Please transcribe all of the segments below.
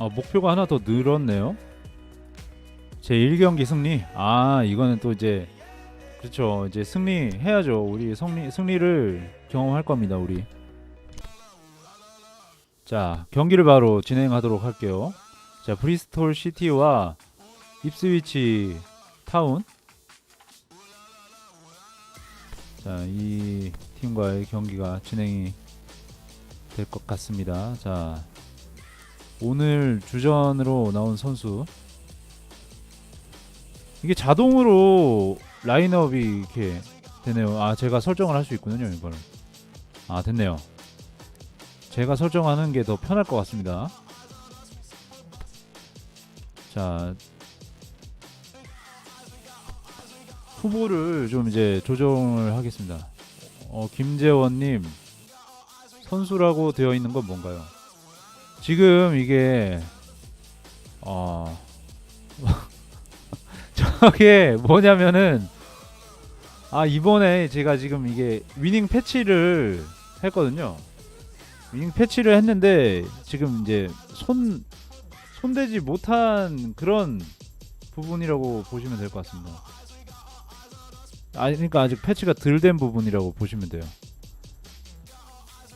아, 목표가 하나 더 늘었네요. 제 1경기 승리. 아, 이거는 또 이제 그렇죠. 이제 승리해야죠. 우리 승리 승리를 경험할 겁니다, 우리. 자, 경기를 바로 진행하도록 할게요. 자, 브리스톨 시티와 입스위치 타운. 자, 이 팀과의 경기가 진행이 될 것 같습니다. 자, 오늘 주전으로 나온 선수 이게 자동으로 라인업이 이렇게 되네요. 아 제가 설정을 할 수 있군요 이걸. 아 됐네요. 제가 설정하는 게 더 편할 것 같습니다. 자 후보를 좀 이제 조정을 하겠습니다. 어 김재원님 선수라고 되어 있는 건 뭔가요? 지금 이게 어 저게 뭐냐면은 아 이번에 제가 지금 이게 위닝 패치를 했거든요. 위닝 패치를 했는데 지금 이제 손 손대지 못한 그런 부분이라고 보시면 될 것 같습니다. 아 그러니까 아직 패치가 덜 된 부분이라고 보시면 돼요.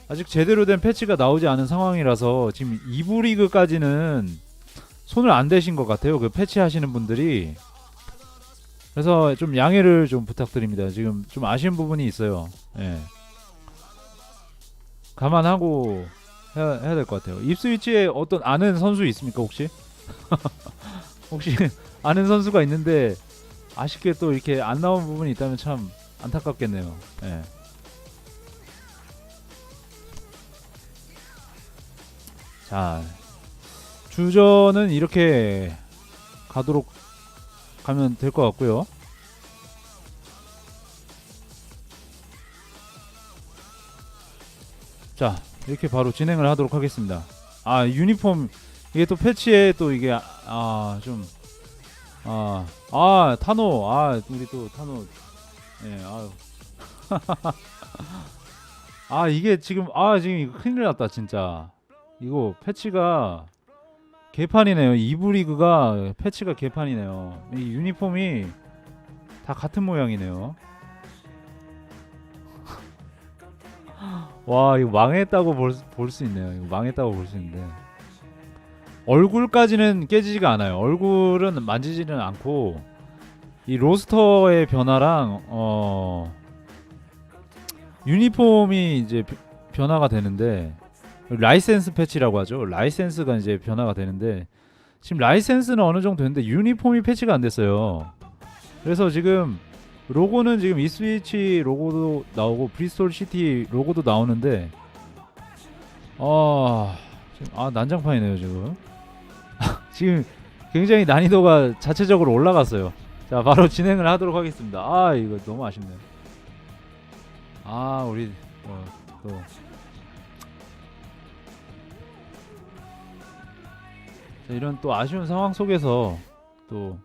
아직 제대로 된 패치가 나오지 않은 상황이라서 지금 2부 리그까지는 손을 안 대신 것 같아요. 그 패치 하시는 분들이. 그래서 좀 양해를 좀 부탁드립니다. 지금 좀 아쉬운 부분이 있어요. 예. 감안하고 해야, 해야 될 것 같아요. 입스위치에 어떤 아는 선수 있습니까 혹시? 혹시 아는 선수가 있는데 아쉽게 또 이렇게 안 나온 부분이 있다면 참 안타깝겠네요. 예. 자, 주전은 이렇게 가도록 가면 될 것 같고요. 자, 이렇게 바로 진행을 하도록 하겠습니다. 아, 유니폼 이게 또 패치에 또 이게 아, 좀 아, 아, 타노. 아, 우리 또 타노. 예, 아유. 아, 이게 지금 아, 지금 큰일 났다, 진짜. 이거 패치가 개판이네요. 2부 리그가 패치가 개판이네요. 이 유니폼이 다 같은 모양이네요. 와 이거 망했다고 볼수 있네요. 이거 망했다고 볼 수 있는데 얼굴까지는 깨지지가 않아요. 얼굴은 만지지는 않고 이 로스터의 변화랑 어 유니폼이 이제 비- 변화가 되는데 라이센스 패치라고 하죠. 라이센스가 이제 변화가 되는데 지금 라이센스는 어느 정도 됐는데 유니폼이 패치가 안 됐어요. 그래서 지금 로고는 지금 이스위치 로고도 나오고 브리스톨 시티 로고도 나오는데 아 지금 아 난장판이네요 지금 지금 굉장히 난이도가 자체적으로 올라갔어요. 자 바로 진행을 하도록 하겠습니다. 아 이거 너무 아쉽네요. 아 우리 어, 또 이런 또 아쉬운 상황 속에서 또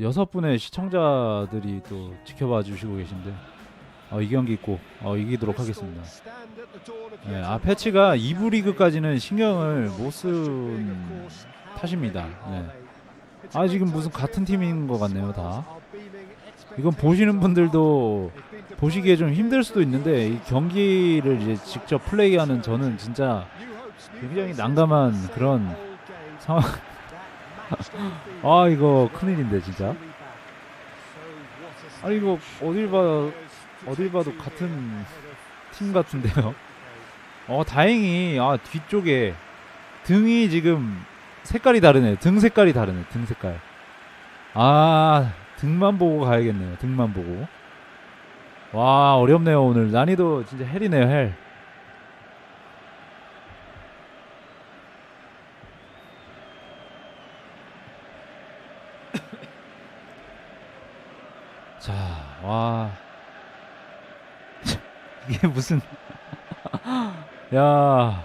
여섯 분의 시청자들이 또 지켜봐 주시고 계신데 어, 이 경기 꼭 어, 이기도록 하겠습니다. 네, 아 패치가 2부 리그까지는 신경을 못 쓴 탓입니다. 네. 아 지금 무슨 같은 팀인 것 같네요 다. 이건 보시는 분들도 보시기에 좀 힘들 수도 있는데 이 경기를 이제 직접 플레이하는 저는 진짜 굉장히 난감한 그런 아 이거 큰일인데 진짜. 아니 이거 어딜 봐 어딜 봐도 같은 팀 같은데요. 어 다행히 아 뒤쪽에 등이 지금 색깔이 다르네요. 등 색깔이 다르네. 등 색깔. 아 등만 보고 가야겠네요. 등만 보고. 와 어렵네요 오늘 난이도 진짜 헬이네요 헬. 무슨. 야,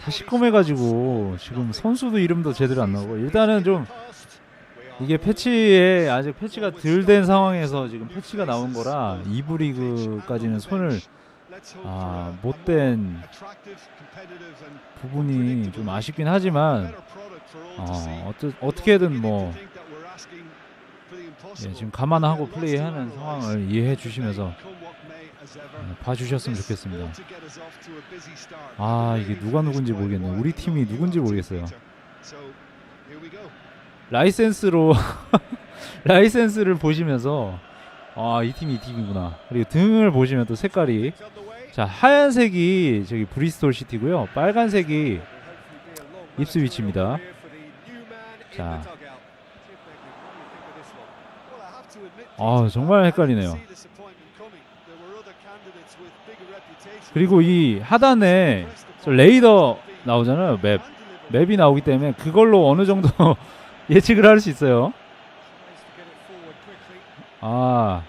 다 시꺼매가지고 지금 선수도 이름도 제대로 안 나오고 일단은 좀 이게 패치에 아직 패치가 덜 된 상황에서 지금 패치가 나온 거라 2부 리그까지는 손을 아, 못된 부분이 좀 아쉽긴 하지만 어, 어떠, 어떻게든 뭐 예, 지금 감안하고 플레이하는 상황을 이해해 주시면서 어, 봐주셨으면 좋겠습니다. 아 이게 누가 누군지 모르겠네. 우리 팀이 누군지 모르겠어요. 라이센스로 라이센스를 보시면서 아 이 팀이 이 팀이구나. 그리고 등을 보시면 또 색깔이 자 하얀색이 저기 브리스톨 시티고요. 빨간색이 입스위치입니다. 자. 아 정말 헷갈리네요. 그리고 이 하단에 저 레이더 나오잖아요. 맵 맵이 나오기 때문에 그걸로 어느 정도 예측을 할 수 있어요. 아,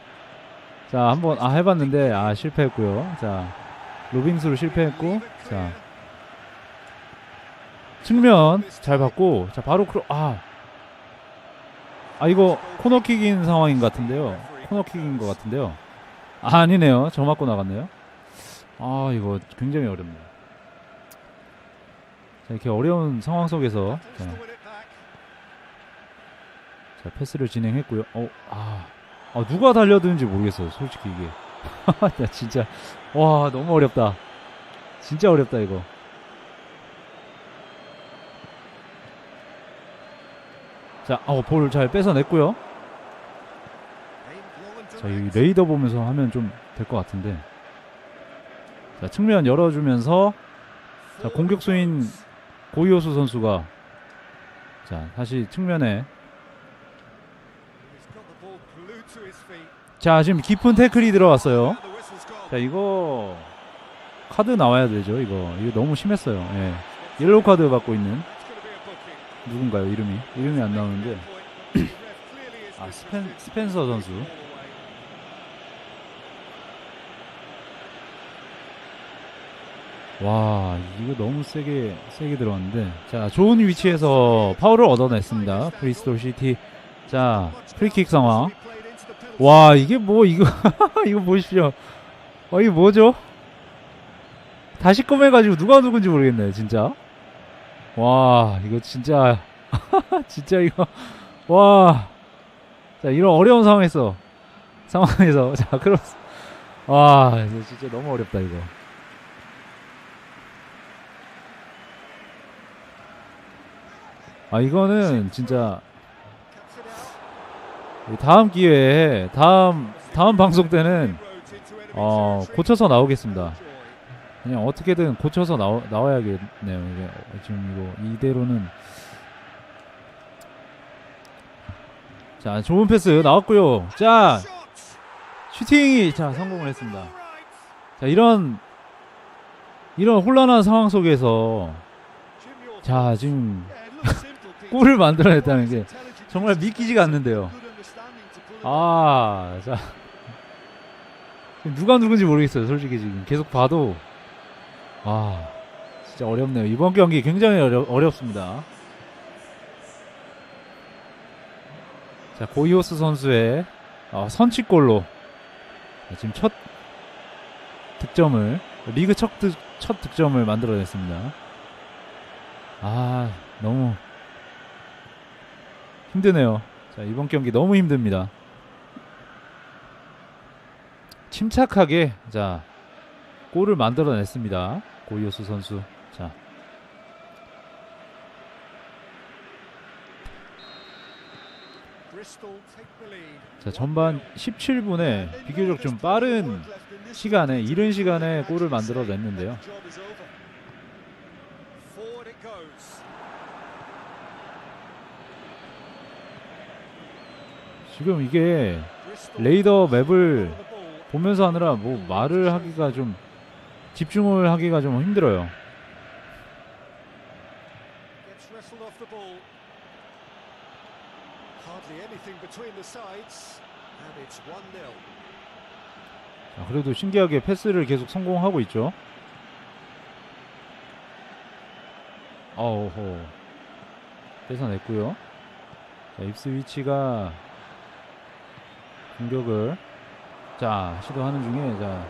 자 한번 아 해봤는데 아 실패했고요. 자 로빙스로 실패했고 자 측면 잘 받고 자 바로 크로 아. 아 이거 코너킥인 상황인 것 같은데요. 코너킥인 것 같은데요. 아, 아니네요. 저 맞고 나갔네요. 아 이거 굉장히 어렵네요. 자, 이렇게 어려운 상황 속에서 자, 자, 패스를 진행했고요. 어, 아, 아, 누가 달려드는지 모르겠어요. 솔직히 이게. 야, 진짜 와 너무 어렵다. 진짜 어렵다 이거. 자, 어, 볼 잘 뺏어냈고요. 자, 이 레이더 보면서 하면 좀 될 것 같은데. 자, 측면 열어주면서 자, 공격수인 고이호수 선수가 자, 다시 측면에 자, 지금 깊은 태클이 들어왔어요. 자, 이거 카드 나와야 되죠, 이거. 이거 너무 심했어요. 예. 옐로우 카드 받고 있는 누군가요, 이름이? 이름이 안 나오는데. 아, 스펜, 스펜서 선수. 와, 이거 너무 세게, 세게 들어왔는데. 자, 좋은 위치에서 파울을 얻어냈습니다. 브리스톨 시티. 자, 프리킥 상황. 와, 이게 뭐, 이거, 이거 보십시오. 어, 이게 뭐죠? 다시 꺼매가지고 누가 누군지 모르겠네요, 진짜. 와, 이거 진짜, 진짜 이거, 와. 자, 이런 어려운 상황에서, 상황에서, 자, 크로스. 와, 진짜 너무 어렵다, 이거. 아, 이거는 진짜, 다음 기회에, 다음, 다음 방송 때는, 어, 고쳐서 나오겠습니다. 그냥 어떻게든 고쳐서 나와, 나와야겠네요. 이게 어, 지금 이거 이대로는 자 좋은 패스 나왔고요. 자 슈팅이 자 성공을 했습니다. 자 이런 이런 혼란한 상황 속에서 자 지금 골을 만들어냈다는 게 정말 믿기지가 않는데요. 아, 자 누가 누군지 모르겠어요. 솔직히 지금 계속 봐도 아 진짜 어렵네요. 이번 경기 굉장히 어려, 어렵습니다. 자 고이오스 선수의 어, 선취골로 지금 첫 득점을 리그 첫, 득, 첫 득점을 만들어냈습니다. 아 너무 힘드네요. 자 이번 경기 너무 힘듭니다. 침착하게 자 골을 만들어냈습니다. 고이오스 선수. 자. 자, 전반 17분에 비교적 좀 빠른 시간에 이른 시간에 골을 만들어 냈는데요. 지금 이게 레이더 맵을 보면서 하느라 뭐 말을 하기가 좀 집중을 하기가 좀 힘들어요. 자, 그래도 신기하게 패스를 계속 성공하고 있죠. 어호 뺏어냈고요. 자, 입스 위치가 공격을 자 시도하는 중에 자.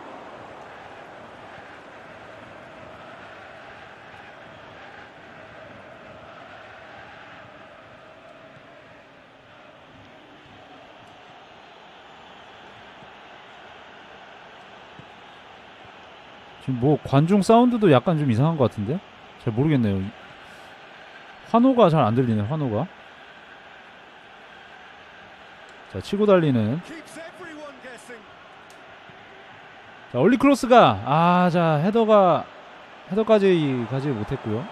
지금 뭐 관중 사운드도 약간 좀 이상한 것 같은데? 잘 모르겠네요. 환호가 잘 안 들리네 환호가. 자 치고 달리는. 자 올리 크로스가 아 자 헤더가 헤더까지 가지 못했고요.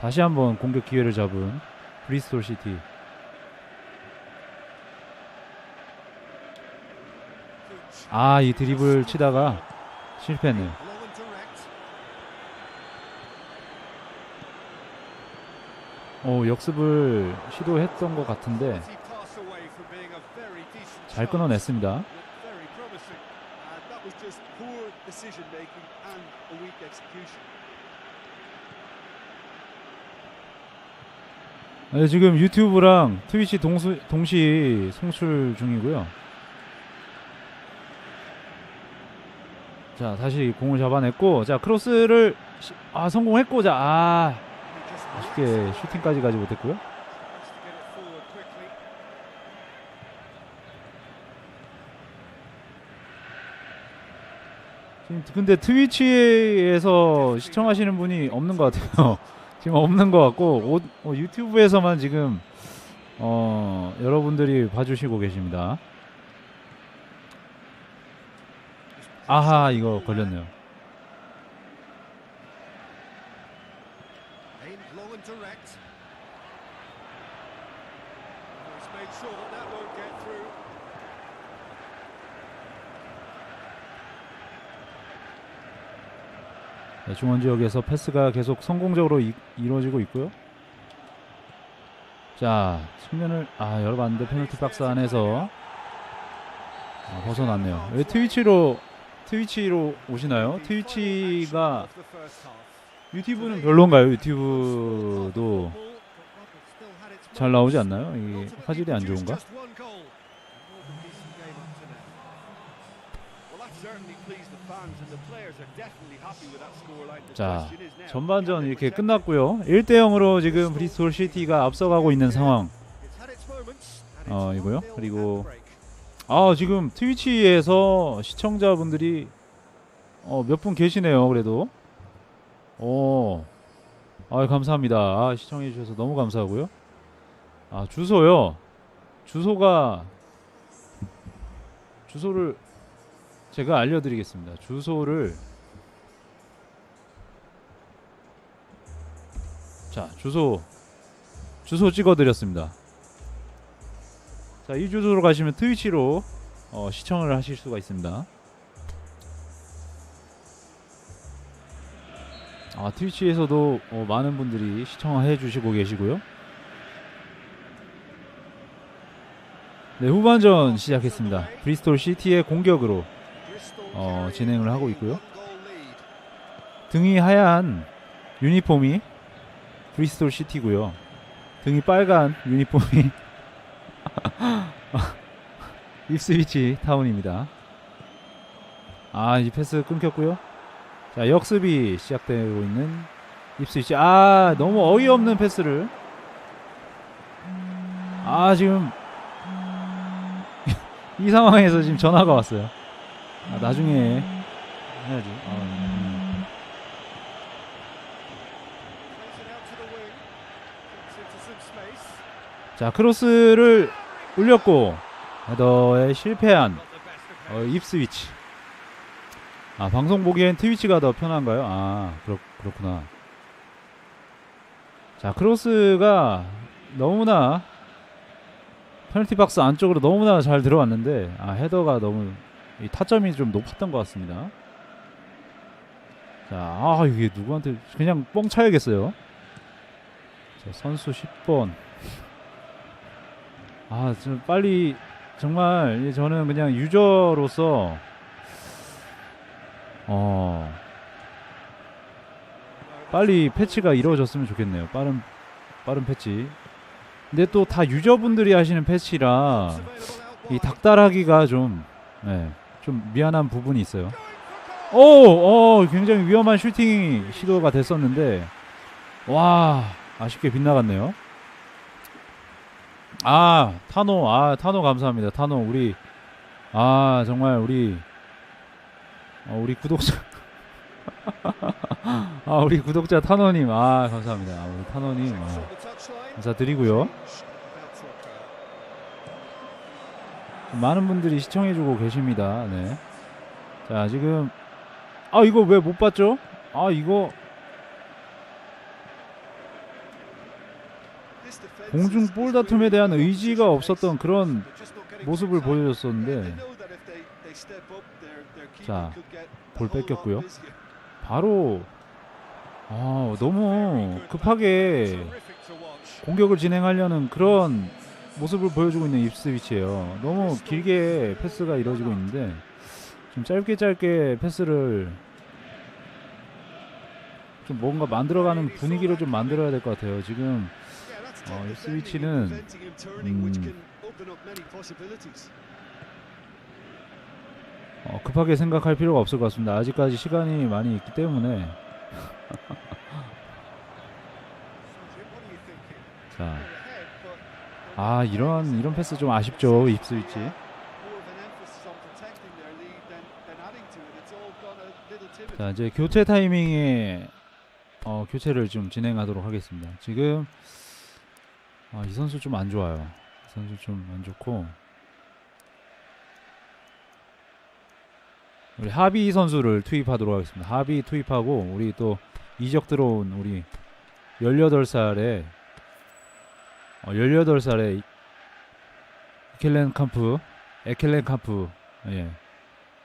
다시 한번 공격 기회를 잡은 브리스톨 시티. 아 이 드리블 치다가 실패했네요. 어 역습을 시도했던 것 같은데 잘 끊어냈습니다. 네, 지금 유튜브랑 트위치 동수, 동시 송출 중이고요. 자 다시 공을 잡아냈고 자 크로스를 시- 아 성공했고 just 아 쉽게 슈팅까지 가지 못했고요. 지금 근데 트위치에서 시청하시는 분이 없는 것 같아요. 지금 없는 것 같고 오- 어, 유튜브에서만 지금 어, 여러분들이 봐주시고 계십니다. 아하 이거 걸렸네요. 중원 지역에서 패스가 계속 성공적으로 이, 이루어지고 있고요. 자 측면을 아 열어봤는데 페널티 박스 안에서 아, 벗어났네요. 왜 트위치로 트위치로 오시나요? 트위치가. 유튜브는 별론가요? 유튜브도 잘 나오지 않나요? 이게 화질이 안 좋은가? 자, 전반전 이렇게 끝났고요. 1대 0으로 지금 브리스톨 시티가 앞서가고 있는 상황. 어, 이거요? 그리고 아, 지금 트위치에서 시청자분들이 어, 몇 분 계시네요. 그래도. 오. 아, 감사합니다. 아, 시청해 주셔서 너무 감사하고요. 아, 주소요. 주소가 주소를 제가 알려 드리겠습니다. 주소를 자, 주소 주소 찍어 드렸습니다. 자, 이 주소로 가시면 트위치로 어, 시청을 하실 수가 있습니다. 아, 트위치에서도 어, 많은 분들이 시청해 주시고 계시고요. 네, 후반전 시작했습니다. 브리스톨 시티의 공격으로 어, 진행을 하고 있고요. 등이 하얀 유니폼이 브리스톨 시티고요. 등이 빨간 유니폼이 입스위치 타운입니다. 아, 이 패스 끊겼고요. 자, 역습이 시작되고 있는 입스위치. 아, 너무 어이없는 패스를. 아, 지금 이 상황에서 지금 전화가 왔어요. 아, 나중에 해야지. 아, 음. 자, 크로스를 올렸고 헤더에 실패한 어, 입스위치. 아, 방송 보기엔 트위치가 더 편한가요? 아, 그렇, 그렇구나. 자, 크로스가 너무나 페널티 박스 안쪽으로 너무나 잘 들어왔는데 아, 헤더가 너무 이 타점이 좀 높았던 것 같습니다. 자, 아, 이게 누구한테 그냥 뻥 차야겠어요. 자, 선수 10번. 아, 좀 빨리 정말 이 저는 그냥 유저로서 어 빨리 패치가 이루어졌으면 좋겠네요. 빠른 빠른 패치. 근데 또 다 유저분들이 하시는 패치라 이 닥달하기가 좀 네, 좀 미안한 부분이 있어요. 오, 어, 굉장히 위험한 슈팅이 시도가 됐었는데 와 아쉽게 빗나갔네요. 아 타노 아 타노 감사합니다 타노 우리 아 정말 우리 어, 우리 구독자 아 우리 구독자 탄원님 아 감사합니다 아, 우리 탄원님 아. 감사드리고요 많은 분들이 시청해주고 계십니다 네 자 지금 아 이거 왜 못 봤죠 아 이거 공중 볼 다툼에 대한 의지가 없었던. 그런 모습을. 보여줬었는데 자, 볼 뺏겼고요. 바로 아 너무 급하게 공격을 진행하려는 그런 모습을 보여주고 있는 입스위치예요. 너무 길게 패스가 이루어지고 있는데 좀 짧게 짧게 패스를 좀 뭔가 만들어가는 분위기를 좀 만들어야 될 것 같아요. 지금 어, top 이 defending and 스위치는, preventing him turning, which 음. 어, 급하게 생각할 필요가 없을 것 같습니다. 아직까지 시간이 많이 있기 때문에 자, 아 이런 이런 패스 좀 아쉽죠 little timid. 자 이제 교체 타이밍에 어, 교체를 좀 진행하도록 하겠습니다. 지금 아, 이 선수 좀 안 좋아요. 이 선수 좀 안 좋고 우리 하비 선수를 투입하도록 하겠습니다. 하비 투입하고 우리 또 이적 들어온 우리 18살의 어, 18살의 에켈렌 캄프 에켈렌 캄프 예.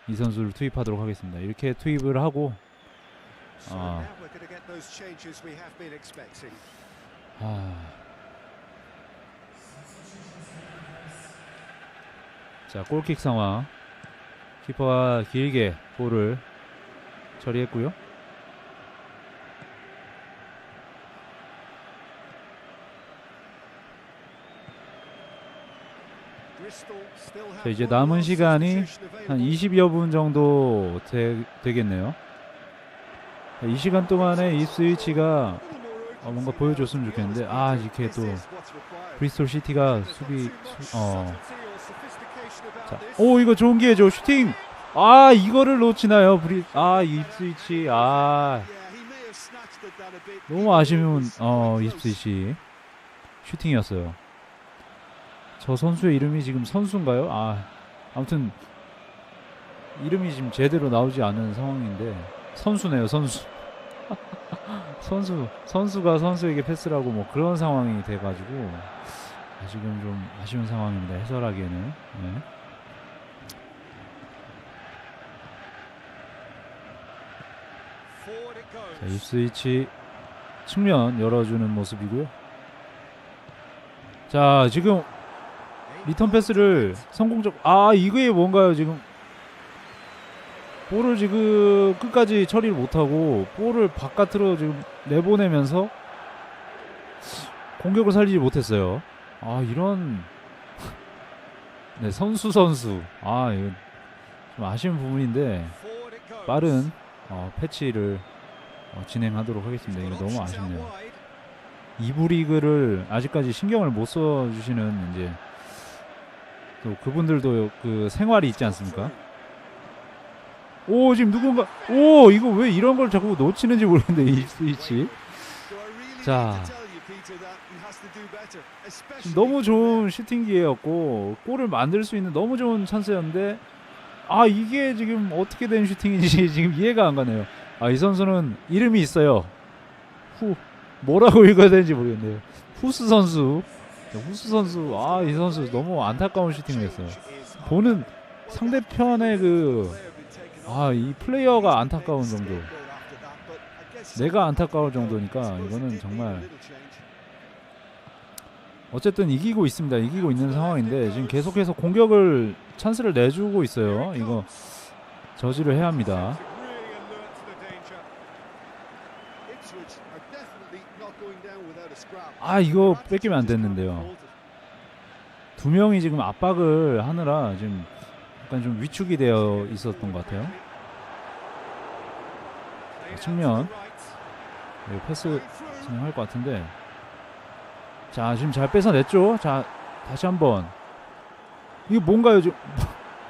이 선수를 투입하도록 하겠습니다. 이렇게 투입을 하고 아. 아. 자, 골킥 상황. 키퍼가 길게 볼을 처리했고요. 자, 이제 남은 시간이 한 available. 20여 분 정도 되, 되겠네요. 자, 이 시간 동안에 이 스위치가 어, 뭔가 보여줬으면 좋겠는데 아 이렇게 또 브리스톨 시티가 수비 수, 어. 자, 오 이거 좋은 기회죠 슈팅. 아 이거를 놓치나요 브리 아이 스위치 아 너무 아쉬운 어 입스위치 슈팅이었어요. 저 선수의 이름이 지금 선수인가요? 아 아무튼 이름이 지금 제대로 나오지 않은 상황인데 선수네요 선수. 선수 선수가 선수에게 패스라고 뭐 그런 상황이 돼가지고 지금 좀 아쉬운 상황입니다 해설하기에는. 네. 자, 입스위치 측면 열어주는 모습이고요. 자, 지금 리턴 패스를 성공적 아 이게 뭔가요 지금 볼을 지금 끝까지 처리를 못하고 볼을 바깥으로 지금 내보내면서 공격을 살리지 못했어요. 아 이런 네 선수 선수 아 이거 좀 아쉬운 부분인데 빠른 어, 패치를 어, 진행하도록 하겠습니다. 이거 너무 아쉽네요. 이부 리그를 아직까지 신경을 못 써주시는 이제 또 그분들도 그 생활이 있지 않습니까? 오 지금 누군가 오 이거 왜 이런 걸 자꾸 놓치는지 모르겠는데 이 스위치 자. 너무 좋은 슈팅 기회였고 골을 만들 수 있는 너무 좋은 찬스였는데 아 이게 지금 어떻게 된 슈팅인지 지금 이해가 안 가네요. 아 이 선수는 이름이 있어요. 후 뭐라고 읽어야 되는지 모르겠네요. 후스 선수, 자, 후스 선수 아 이 선수 너무 안타까운 슈팅을 했어요. 보는 상대편의 그 아 이 플레이어가 안타까운 정도. 내가 안타까울 정도니까 이거는 정말 어쨌든 이기고 있습니다. 이기고 있는 상황인데 지금 계속해서 공격을 찬스를 내주고 있어요. 이거 저지를 해야 합니다. 아 이거 뺏기면 안 됐는데요. 두 명이 지금 압박을 하느라 지금 약간 좀 위축이 되어 있었던 것 같아요. 측면 네, 패스 진행할 것 같은데 자 지금 잘 뺏어냈죠 자 다시 한번 이게 뭔가요 지금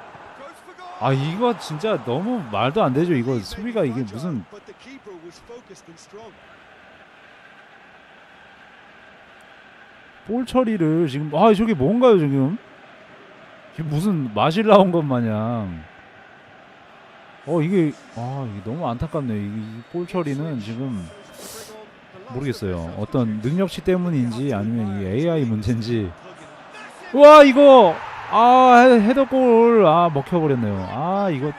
아 이거 진짜 너무 말도 안 되죠. 이거 수비가 이게 무슨 볼 처리를 지금 아 저게 뭔가요 지금? 이게 무슨 마실 나온 것 마냥. 어 이게 아 이게 너무 안타깝네요. 이 볼 처리는 지금 모르겠어요. 어떤 능력치 때문인지 아니면 이 AI 문제인지. 와 이거 아 헤- 헤더골 아 먹혀버렸네요. 아 이거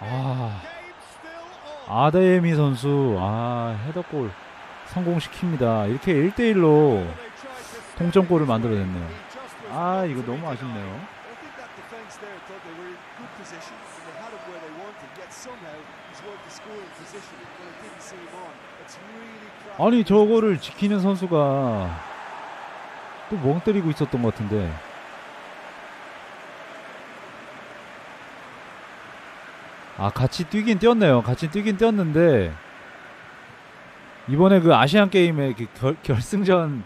아 아데미 선수 아 헤더골 성공시킵니다. 이렇게 1대1로 동점골을 만들어냈네요. 아 이거 너무 아쉽네요. 아니 저거를 지키는 선수가 또 멍 때리고 있었던 것 같은데 아 같이 뛰긴 뛰었네요 같이 뛰긴 뛰었는데 이번에 그 아시안 게임의 그 결, 결승전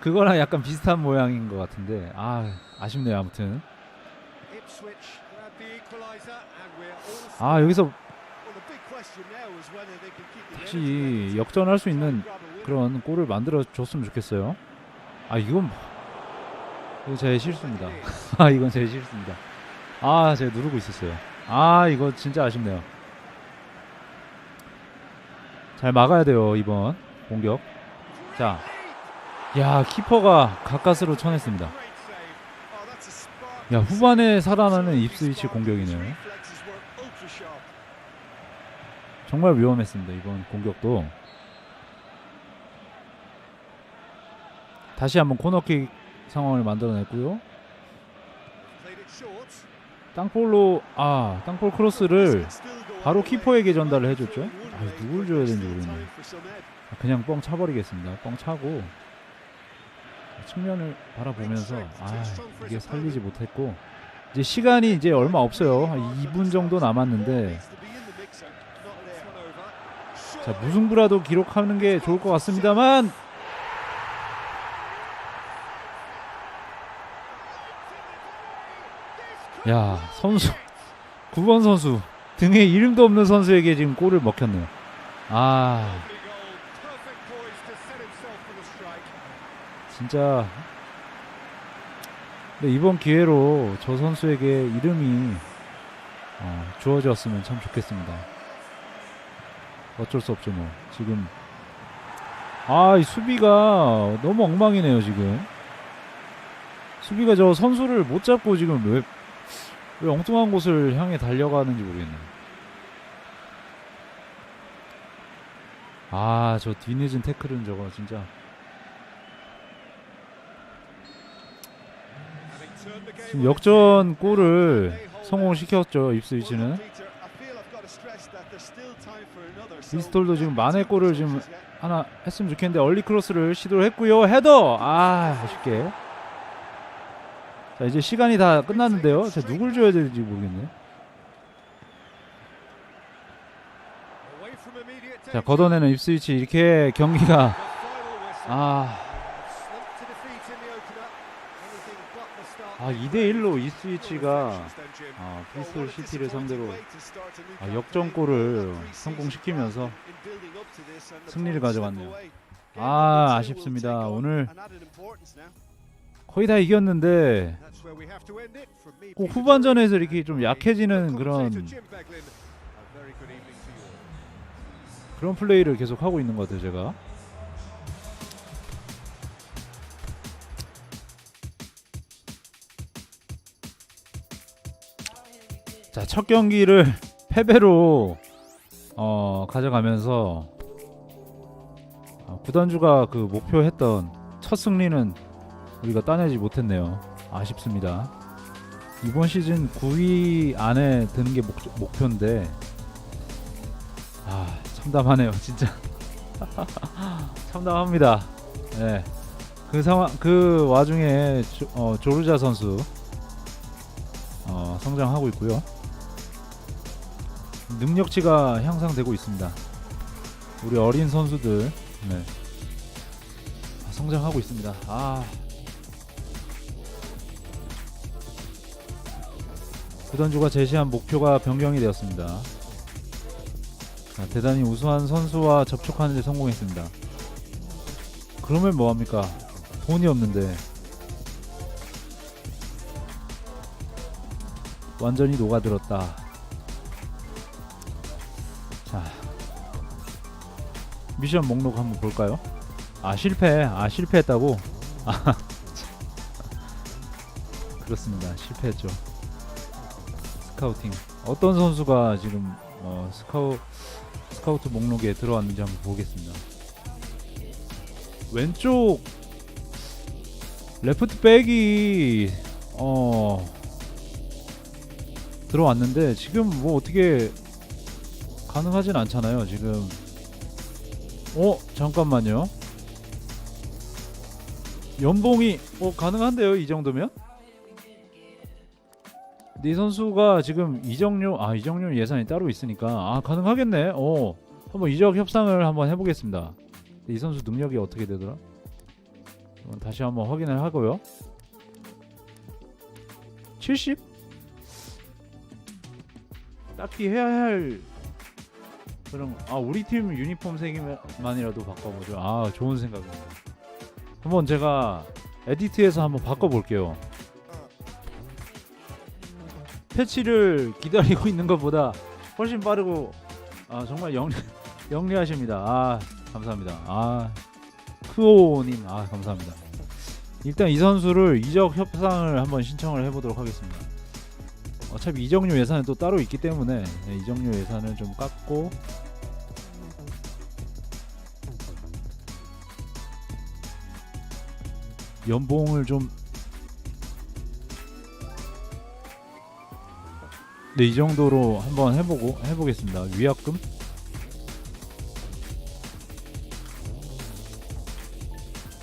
그거랑 약간 비슷한 모양인 것 같은데 아 아쉽네요 아무튼 아 여기서 다시 역전할 수 있는. 그런 골을 만들어 줬으면 좋겠어요 아 이건 뭐- 이거 제 실수입니다 아 이건 제 실수입니다. 아 제가 누르고 있었어요. 아 이거 진짜 아쉽네요. 잘 막아야 돼요 이번 공격. 자, 야 키퍼가 가까스로 쳐냈습니다. 야 후반에. 살아나는 입스위치. 공격이네요. 정말 위험했습니다 이번 공격도. 다시 한번 코너킥 상황을 만들어냈고요. 땅볼로 아 땅볼 크로스를 바로 키퍼에게 전달을 해줬죠. 아, 누굴 줘야 되는지 모르겠네요. 그냥 뻥 차버리겠습니다. 뻥 차고 측면을 바라보면서 아 이게 살리지 못했고 이제 시간이 이제 얼마 없어요. 한 2분 정도 남았는데 자 무승부라도 기록하는 게 좋을 것 같습니다만 야 선수 9번 선수 등에 이름도 없는 선수에게 지금 골을 먹혔네요. 아. 진짜. 근데 이번 기회로 저 선수에게 이름이 어, 주어졌으면 참 좋겠습니다. 어쩔 수 없죠 뭐. 지금. 아 이 수비가 너무 엉망이네요 지금. 수비가 저 선수를 못 잡고 지금 왜, 왜 엉뚱한 곳을 향해 달려가는지 모르겠네요. 아저 뒤늦은 태클은 저거 진짜. 지금 역전 골을 성공시켰죠 입스위치는. 브리스톨도 지금 만회 골을 지금 하나 했으면 좋겠는데 얼리 크로스를 시도를 했고요. 헤더! 아 아쉽게 자 이제 시간이 다 끝났는데요 자 누굴 줘야 될지 모르겠네 자 걷어내는 입스위치 이렇게 경기가 아 아, 2대1로 이스위치가 아, 브리스톨 시티를 상대로 아, 역전골을 성공시키면서 승리를 가져갔네요. 아, 아쉽습니다. 오늘 거의 다 이겼는데 꼭 후반전에서 이렇게 좀 약해지는 그런 그런 플레이를 계속 하고 있는 것 같아요, 제가. 자, 첫 경기를 패배로 어, 가져가면서 어, 구단주가 그 목표했던 첫 승리는 우리가 따내지 못했네요. 아쉽습니다. 이번 시즌 9위 안에 드는 게 목, 목표인데 아 참담하네요, 진짜 참담합니다. 네. 그 상황 그 와중에 조, 어, 조르자 선수 어, 성장하고 있고요. 능력치가 향상되고 있습니다. 우리 어린 선수들 네. 아, 성장하고 있습니다. 아 구단주가 제시한 목표가 변경이 되었습니다. 자, 대단히 우수한 선수와 접촉하는 데 성공했습니다. 그러면 뭐합니까? 돈이 없는데 완전히 녹아들었다. 자, 미션 목록 한번 볼까요? 아 실패, 아 실패했다고? 아 그렇습니다. 실패했죠. 스카우팅 어떤 선수가 지금 어, 스카우 스카우트 목록에 들어왔는지 한번 보겠습니다. 왼쪽 레프트 백이 어 들어왔는데 지금 뭐 어떻게 가능하진 않잖아요. 지금 어 잠깐만요. 연봉이 어 가능한데요 이 정도면? 이 선수가 지금 이적료 아 이적료 예산이 따로 있으니까 아 가능하겠네. 어 한번 이적 협상을 한번 해보겠습니다. 이 선수 능력이 어떻게 되더라? 어, 다시 한번 확인을 하고요. 70? 딱히 해야 할 그런 아 우리 팀 유니폼 색만이라도 바꿔보죠. 아 좋은 생각입니다. 한번 제가 에디트해서 한번 바꿔볼게요. 패치를 기다리고 있는 것보다 훨씬 빠르고 아 정말 영리 영리하십니다. 아 감사합니다. 아 크오님 아 감사합니다. 일단 이 선수를 이적 협상을 한번 신청을 해보도록 하겠습니다. 어차피 이적료 예산은 또 따로 있기 때문에 네, 이적료 예산을 좀 깎고 연봉을 좀 네, 이 정도로 한번 해보고 해보겠습니다. 위약금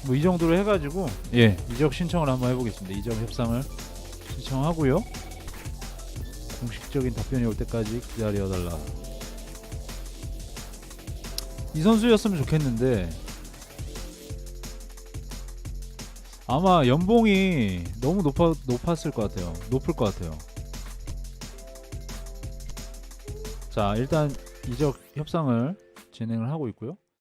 뭐 이 정도로 해가지고 예 이적 신청을 한번 해보겠습니다. 이적 협상을 신청하고요. 공식적인 답변이 올 때까지 기다려달라. 이 선수였으면 좋겠는데 아마 연봉이 너무 높아 높았을 것 같아요. 높을 것 같아요. 자 일단 이적 협상을 진행을 하고 있고요.